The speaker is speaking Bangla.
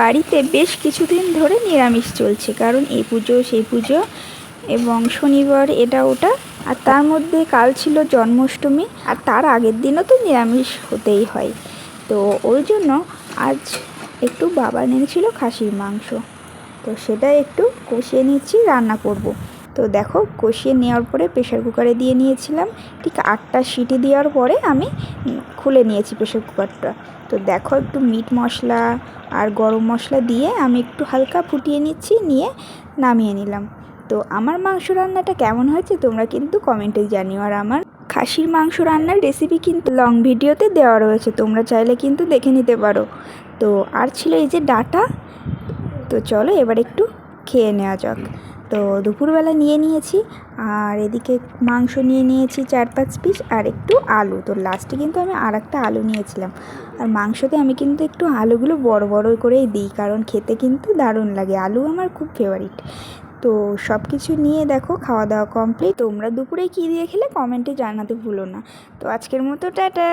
বাড়িতে বেশ কিছুদিন ধরে নিরামিষ চলছে, কারণ এই পুজো, সেই পুজো এবং শনিবার এটা ওটা। আর তার মধ্যে কাল ছিল জন্মাষ্টমী, আর তার আগের দিনও তো নিরামিষ হতেই হয়। তো ওই জন্য আজ একটু বাবা এনেছিল খাসির মাংস। তো সেটা একটু কষিয়ে নিচ্ছি, রান্না করব। তো দেখো, কষিয়ে নেওয়ার পরে প্রেশার কুকারে দিয়ে নিয়েছিলাম। ঠিক আটটা সিটি দেওয়ার পরে আমি খুলে নিয়েছি প্রেশার কুকারটা তো দেখো একটু মিট মশলা আর গরম মশলা দিয়ে আমি একটু হালকা ফুটিয়ে নিচ্ছি, নিয়ে নামিয়ে নিলাম। তো আমার মাংস রান্নাটা কেমন হয়েছে তোমরা কিন্তু কমেন্টে জানিও। আর আমার খাসির মাংস রান্নার রেসিপি কিন্তু লং ভিডিওতে দেওয়া রয়েছে, তোমরা চাইলে কিন্তু দেখে নিতে পারো। তো আর ছিল এই যে ডাটা, তো চলো এবার একটু খেয়ে নেওয়া যাক। তো দুপুরবেলা নিয়ে নিয়েছি। আর এদিকে মাংস নিয়ে নিয়েছি চার পাঁচ পিস আর একটু আলু। তো লাস্টে কিন্তু আমি আর একটা আলু নিয়েছিলাম। আর মাংসতে আমি কিন্তু একটু আলুগুলো বড় বড় করেই দিই, কারণ খেতে কিন্তু দারুণ লাগে। আলু আমার খুব ফেভারিট তো সব কিছু নিয়ে দেখো খাওয়া দাওয়া কমপ্লিট তোমরা দুপুরে কী দিয়ে খেলে কমেন্টে জানাতে ভুলো না। তো আজকের মতো, টাটা!